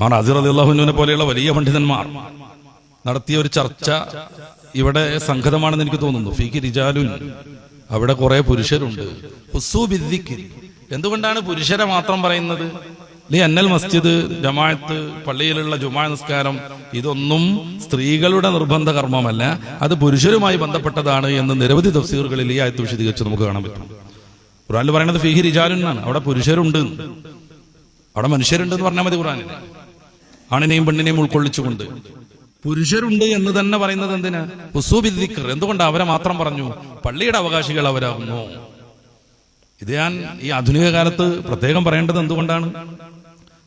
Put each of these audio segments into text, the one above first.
മാർ അസിർ അള്ളാഹുവിനെ പോലെയുള്ള വലിയ പണ്ഡിതന്മാർ നടത്തിയ ഒരു ചർച്ച ഇവിടെ സംഘതമാണെന്ന് എനിക്ക് തോന്നുന്നു. ഫീക്ക് റിജാലുൻ അവിടെ കുറെ പുരുഷരുണ്ട്. എന്തുകൊണ്ടാണ് പുരുഷരെ മാത്രം പറയുന്നത്? ലീ അന്നൽ മസ്ജിദ് ജമാഅത്ത് പള്ളിയിലുള്ള ജുമാ നിസ്കാരം ഇതൊന്നും സ്ത്രീകളുടെ നിർബന്ധ കർമ്മമല്ല. അത് പുരുഷരുമായി ബന്ധപ്പെട്ടതാണ് എന്ന് നിരവധി തഫ്സീറുകളിൽ ഈ ആയത്ത് വിശദീകരിച്ച് നമുക്ക് കാണാൻ പറ്റും. ഖുറാനിൽ പറയുന്നത് ഫിഹി റിജാലുൻ എന്നാണ്. അവിടെ പുരുഷരുണ്ട്. അവിടെ മനുഷ്യരുണ്ട് എന്ന് പറഞ്ഞാൽ മതി ഖുറാനിൽ ആണിനെയും പെണ്ണിനെയും ഉൾക്കൊള്ളിച്ചുകൊണ്ട്. പുരുഷരുണ്ട് എന്ന് തന്നെ പറയുന്നത് എന്തിനാ? എന്തുകൊണ്ട് അവരെ മാത്രം പറഞ്ഞു? പള്ളിയുടെ അവകാശികൾ അവരാകുന്നു. ഇത് ഞാൻ ഈ ആധുനിക കാലത്ത് പ്രത്യേകം പറയേണ്ടത് എന്തുകൊണ്ടാണ്?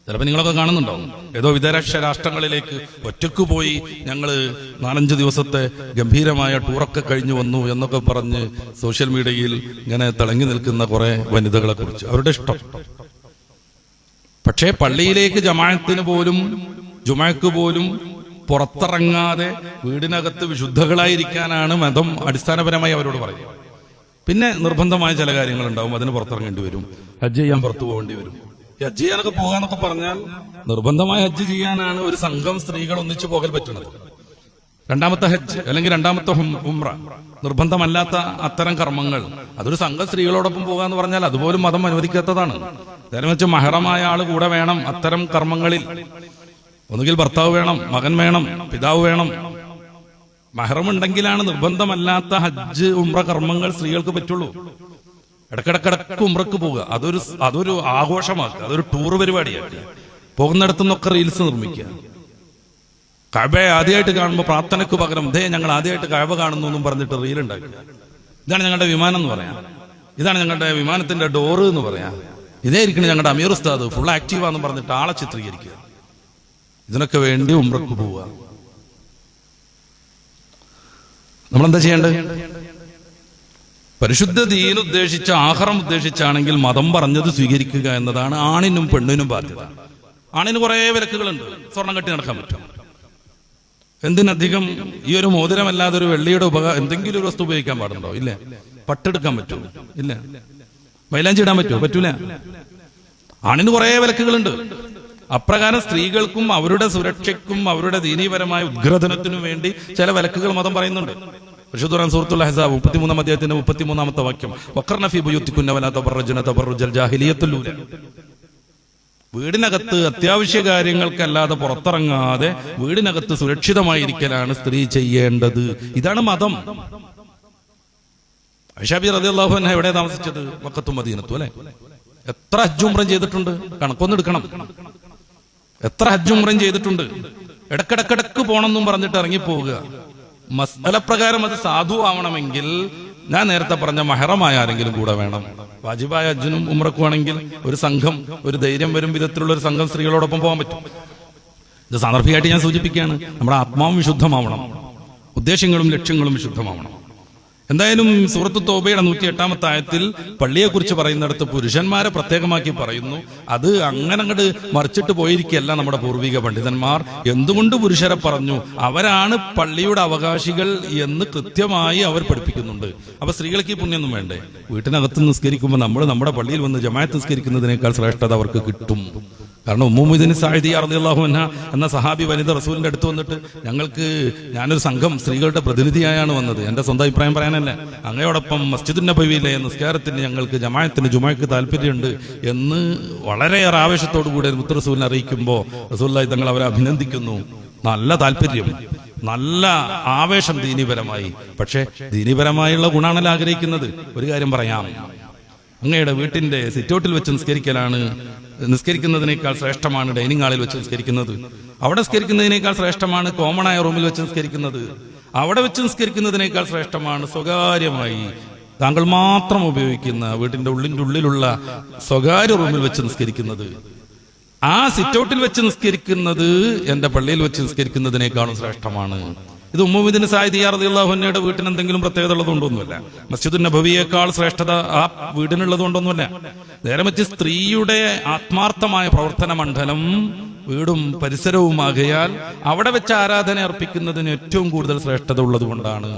ചിലപ്പോൾ നിങ്ങളൊക്കെ കാണുന്നുണ്ടോ ഏതോ വിദേശ രാഷ്ട്രങ്ങളിലേക്ക് ഒറ്റയ്ക്ക് പോയി ഞങ്ങൾ നാലഞ്ച് ദിവസത്തെ ഗംഭീരമായ ടൂറൊക്കെ കഴിഞ്ഞു വന്നു എന്നൊക്കെ പറഞ്ഞ് സോഷ്യൽ മീഡിയയിൽ ഇങ്ങനെ തിളങ്ങി നിൽക്കുന്ന കുറെ വനിതകളെ കുറിച്ച്. അവരുടെ ഇഷ്ടം. പക്ഷേ പള്ളിയിലേക്ക് ജമാഅത്തിന് പോലും ജുമാക്ക് പോലും പുറത്തിറങ്ങാതെ വീടിനകത്ത് വിശുദ്ധകളായിരിക്കാനാണ് മതം അടിസ്ഥാനപരമായി അവരോട് പറയുന്നത്. പിന്നെ നിർബന്ധമായ ചില കാര്യങ്ങൾ ഉണ്ടാവും അതിന് പുറത്തിറങ്ങേണ്ടി വരും. ഹജ്ജ് ചെയ്യാൻ പുറത്തു പോകേണ്ടി വരും. ഹജ്ജ് ചെയ്യാനൊക്കെ പോകാന്നൊക്കെ പറഞ്ഞാൽ നിർബന്ധമായ ഹജ്ജ് ചെയ്യാനാണ് ഒരു സംഘം സ്ത്രീകൾ ഒന്നിച്ചു പോകൽ പറ്റുന്നത്. രണ്ടാമത്തെ ഹജ്ജ് അല്ലെങ്കിൽ രണ്ടാമത്തെ ഉംറ. നിർബന്ധമല്ലാത്ത അത്തരം കർമ്മങ്ങൾ. അതൊരു സംഘം സ്ത്രീകളോടൊപ്പം പോകാന്ന് പറഞ്ഞാൽ അതുപോലും മതം അനുവദിക്കാത്തതാണ്. നേരെ വെച്ച് മഹറമായ ആൾ കൂടെ വേണം അത്തരം കർമ്മങ്ങളിൽ. ഒന്നുകിൽ ഭർത്താവ് വേണം മകൻ വേണം പിതാവ് വേണം. മഹറമുണ്ടെങ്കിലാണ് നിർബന്ധമല്ലാത്ത ഹജ്ജ് ഉമ്ര കർമ്മങ്ങൾ സ്ത്രീകൾക്ക് പറ്റുള്ളൂ. ഇടക്കിടക്കിടക്ക് ഉമ്രക്ക് പോവുക. അതൊരു അതൊരു ആഘോഷമാക്കുക. അതൊരു ടൂർ പരിപാടിയാക്കുക. പോകുന്നിടത്തുനിന്നൊക്കെ റീൽസ് നിർമ്മിക്കുക. കഴബയെ ആദ്യമായിട്ട് കാണുമ്പോൾ പ്രാർത്ഥനയ്ക്ക് പകരം ദേ ഞങ്ങൾ ആദ്യമായിട്ട് കഴവ കാണുന്നു എന്നും പറഞ്ഞിട്ട് റീൽ ഉണ്ടാക്കുക. ഇതാണ് ഞങ്ങളുടെ വിമാനം എന്ന് പറയാം. ഇതാണ് ഞങ്ങളുടെ വിമാനത്തിന്റെ ഡോറ് എന്ന് പറയാം. ഇതേ ഇരിക്കണം ഞങ്ങളുടെ അമീർ ഉസ്താദ് ഫുൾ ആക്റ്റീവാന്ന് പറഞ്ഞിട്ട് ആളെ ചിത്രീകരിക്കുക. ഇതിനൊക്കെ വേണ്ടി ഉംറക്ക് പോവുക. നമ്മളെന്താ ചെയ്യേണ്ടത്? പരിശുദ്ധ ദീൻ ഉദ്ദേശിച്ച ആഹാരം ഉദ്ദേശിച്ചാണെങ്കിൽ മതം പറഞ്ഞത് സ്വീകരിക്കുക എന്നതാണ് ആണിനും പെണ്ണിനും ബാധ്യത. ആണിന് കുറെ വിലക്കുകളുണ്ട്. സ്വർണം കെട്ടി നടക്കാൻ പറ്റും. എന്തിനധികം ഈ ഒരു മോതിരമല്ലാതെ ഒരു വെള്ളിയുടെ ഉപക എന്തെങ്കിലും ഒരു വസ്തു ഉപയോഗിക്കാൻ പാടുണ്ടോ? ഇല്ല. പട്ടെടുക്കാൻ പറ്റുമോ ഇല്ല. മൈലാഞ്ചി ഇടാൻ പറ്റുമോ പറ്റൂല. ആണിന് കുറെ വിലക്കുകളുണ്ട്. അപ്രകാരം സ്ത്രീകൾക്കും അവരുടെ സുരക്ഷയ്ക്കും അവരുടെ ദീനീപരമായ ഉദ്ഗ്രഥനത്തിനും വേണ്ടി ചില വിലക്കുകൾ മതം പറയുന്നുണ്ട്. പരിശുദ്ധുറാൻ സൂറത്തുൽ ഹസാബ് മുപ്പത്തിമൂന്നാം അദ്ദേഹത്തിന്റെ മുപ്പത്തിമൂന്നാമത്തെ വാക്യം. ജാഹിലിയത്തുല്ലൂല വീടിനകത്ത് അത്യാവശ്യ കാര്യങ്ങൾക്കല്ലാതെ പുറത്തിറങ്ങാതെ വീടിനകത്ത് സുരക്ഷിതമായിരിക്കലാണ് സ്ത്രീ ചെയ്യേണ്ടത്. ഇതാണ് മതം. ഐഷാബി റതി അള്ളാഹു എവിടെ താമസിച്ചത്? വക്കത്തും മദീനത്തും അല്ലെ? എത്ര അജ്ജുംബ്രം ചെയ്തിട്ടുണ്ട്? കണക്കൊന്നും എത്ര ഹജ്ജുംറം ചെയ്തിട്ടുണ്ട്? ഇടക്കിടക്കിടക്ക് പോണമെന്നും പറഞ്ഞിട്ട് ഇറങ്ങിപ്പോവുക. മസ്അല പ്രകാരം അത് സാധു ആവണമെങ്കിൽ ഞാൻ നേരത്തെ പറഞ്ഞ മഹറമായ ആരെങ്കിലും കൂടെ വേണം. വാജിബായ അജ്ജനും ഉമ്രക്കുവാണെങ്കിൽ ഒരു സംഘം ഒരു ധൈര്യം വരും വിധത്തിലുള്ള ഒരു സംഘം സ്ത്രീകളോടൊപ്പം പോകാൻ പറ്റും. ഇത് സാന്ദർഭികമായിട്ട് ഞാൻ സൂചിപ്പിക്കുകയാണ്. നമ്മുടെ ആത്മാവും വിശുദ്ധമാവണം. ഉദ്ദേശങ്ങളും ലക്ഷ്യങ്ങളും വിശുദ്ധമാവണം. എന്തായാലും സുഹൃത്ത് തോബയുടെ നൂറ്റി എട്ടാമത്തെ ആയത്തിൽ പള്ളിയെ കുറിച്ച് പറയുന്നിടത്ത് പുരുഷന്മാരെ പ്രത്യേകമാക്കി പറയുന്നു. അത് അങ്ങനെ അങ്ങോട്ട് മറിച്ചിട്ട് പോയിരിക്കുകയല്ല നമ്മുടെ പൂർവിക പണ്ഡിതന്മാർ. എന്തുകൊണ്ട് പുരുഷരെ പറഞ്ഞു? അവരാണ് പള്ളിയുടെ അവകാശികൾ എന്ന് കൃത്യമായി അവർ പഠിപ്പിക്കുന്നുണ്ട്. അപ്പൊ സ്ത്രീകൾക്ക് ഈ പുണ്യൊന്നും വേണ്ടേ? വീട്ടിനകത്ത് നിസ്കരിക്കുമ്പോൾ നമ്മൾ നമ്മുടെ പള്ളിയിൽ വന്ന് ജമായത്ത് നിസ്കരിക്കുന്നതിനേക്കാൾ ശ്രേഷ്ഠത അവർക്ക് കിട്ടും. കാരണം ഉമ്മുദിന് സാഹിദി അറിയാഹു എന്ന എന്ന സഹാബി വനിത റസൂലിന്റെ അടുത്ത് വന്നിട്ട് ഞങ്ങൾക്ക് ഞാനൊരു സംഘം സ്ത്രീകളുടെ പ്രതിനിധിയായാണ് വന്നത്. എന്റെ സ്വന്തം അഭിപ്രായം പറയാനല്ല. അങ്ങയോടൊപ്പം മസ്ജിദുൻ നബവിയിലെ നിസ്കാരത്തിന് ഞങ്ങൾക്ക് ജമായത്തിന് ജുമാക്ക് താല്പര്യമുണ്ട് എന്ന് വളരെയേറെ ആവേശത്തോടു കൂടി മുത്ത് റസൂലിനെ അറിയിക്കുമ്പോൾ റസൂല്ലായി തങ്ങൾ അവരെ അഭിനന്ദിക്കുന്നു. നല്ല താല്പര്യം നല്ല ആവേശം ദീനീപരമായി. പക്ഷേ ദീനീപരമായുള്ള ഗുണാണല്ലോ ആഗ്രഹിക്കുന്നത്. ഒരു കാര്യം പറയാം. അങ്ങയുടെ വീട്ടിന്റെ സിറ്റൗട്ടിൽ വെച്ച് നിസ്കരിക്കലാണ് നിസ്കരിക്കുന്നതിനേക്കാൾ ശ്രേഷ്ഠമാണ് ഡൈനിങ് ഹാളിൽ വെച്ച് നിസ്കരിക്കുന്നത്. അവിടെ നിസ്കരിക്കുന്നതിനേക്കാൾ ശ്രേഷ്ഠമാണ് കോമൺ ആയ റൂമിൽ വെച്ച് നിസ്കരിക്കുന്നത്. അവിടെ വെച്ച് നിസ്കരിക്കുന്നതിനേക്കാൾ ശ്രേഷ്ഠമാണ് സ്വകാര്യമായി താങ്കൾ മാത്രം ഉപയോഗിക്കുന്ന വീട്ടിന്റെ ഉള്ളിന്റെ ഉള്ളിലുള്ള സ്വകാര്യ റൂമിൽ വെച്ച് നിസ്കരിക്കുന്നത്. ആ സിറ്റൗട്ടിൽ വെച്ച് നിസ്കരിക്കുന്നത് എന്റെ പള്ളിയിൽ വെച്ച് നിസ്കരിക്കുന്നതിനേക്കാളും ശ്രേഷ്ഠമാണ്. ഇത് ഉമ്മുവിദിന് സാഹിദിയാർദിള്ളാഹുന്നയുടെ വീട്ടിന് എന്തെങ്കിലും പ്രത്യേകത ഉള്ളതുകൊണ്ടൊന്നുമില്ല. മസ്ജിദ് നബവിയേക്കാൾ ശ്രേഷ്ഠത ആ വീടിനുള്ളത് കൊണ്ടൊന്നുമില്ല നേരെ മറ്റ് സ്ത്രീയുടെ ആത്മാർത്ഥമായ പ്രവർത്തന മണ്ഡലം വീടും പരിസരവുമാകയാൽ അവിടെ വെച്ച് ആരാധന അർപ്പിക്കുന്നതിന് ഏറ്റവും കൂടുതൽ ശ്രേഷ്ഠത ഉള്ളത് കൊണ്ടാണ്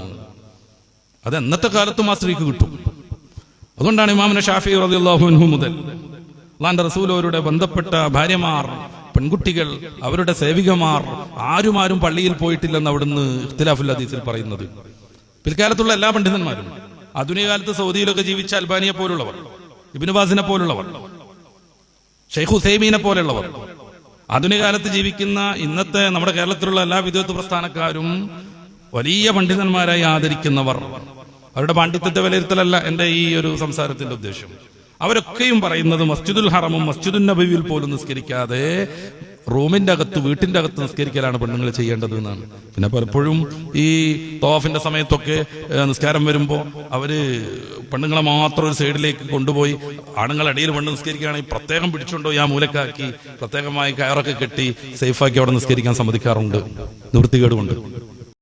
അത് എന്നത്തെ കാലത്തും ആ സ്ത്രീക്ക് കിട്ടും. അതുകൊണ്ടാണ് ഇമാമിനെ ഷാഫി റളിയല്ലാഹു അൻഹു മുതൽ. അള്ളാന്റെ റസൂലോരുടെ ബന്ധപ്പെട്ട ഭാര്യമാർ പെൺകുട്ടികൾ അവരുടെ സേവികമാർ ആരും ആരും പള്ളിയിൽ പോയിട്ടില്ലെന്ന് അവിടുന്ന് ഇഖ്തിലാഫുൽ ഹദീസിൽ പറയുന്നത്. പിൽക്കാലത്തുള്ള എല്ലാ പണ്ഡിതന്മാരും ആധുനിക കാലത്ത് സൗദിയിലൊക്കെ ജീവിച്ച അൽബാനിയെ പോലുള്ളവർ ഇബിനുബാസിനെ പോലുള്ളവർ ഷെയ്ഖ് ഹുസൈമീനെ പോലുള്ളവർ ആധുനിക കാലത്ത് ജീവിക്കുന്ന ഇന്നത്തെ നമ്മുടെ കേരളത്തിലുള്ള എല്ലാ വിദ്വത്ത് പ്രസ്ഥാനക്കാരും വലിയ പണ്ഡിതന്മാരായി ആദരിക്കുന്നവർ. അവരുടെ പാണ്ഡിത്യത്തെ വിലയിരുത്തലല്ല എന്റെ ഈ ഒരു സംസാരത്തിന്റെ ഉദ്ദേശം. അവരൊക്കെയും പറയുന്നത് മസ്ജിദുൽ ഹറമും മസ്ജിദുൽ നബിയിൽ പോലും നിസ്കരിക്കാതെ റൂമിന്റെ അകത്ത് വീട്ടിന്റെ അകത്ത് നിസ്കരിക്കലാണ് പെണ്ണുങ്ങൾ ചെയ്യേണ്ടത് എന്നാണ്. പിന്നെ പലപ്പോഴും ഈ തോഫിന്റെ സമയത്തൊക്കെ നിസ്കാരം വരുമ്പോൾ അവർ പെണ്ണുങ്ങളെ മാത്രം ഒരു സൈഡിലേക്ക് കൊണ്ടുപോയി ആണുങ്ങൾ അടിയിൽ പെണ്ണ് നിസ്കരിക്കുകയാണെങ്കിൽ പ്രത്യേകം പിടിച്ചുകൊണ്ടുപോയി ആ മൂലക്കാക്കി പ്രത്യേകമായി കയറൊക്കെ കെട്ടി സേഫാക്കി അവിടെ നിസ്കരിക്കാൻ സമ്മതിക്കാറുണ്ട്. നിവൃത്തികേട് കൊണ്ട്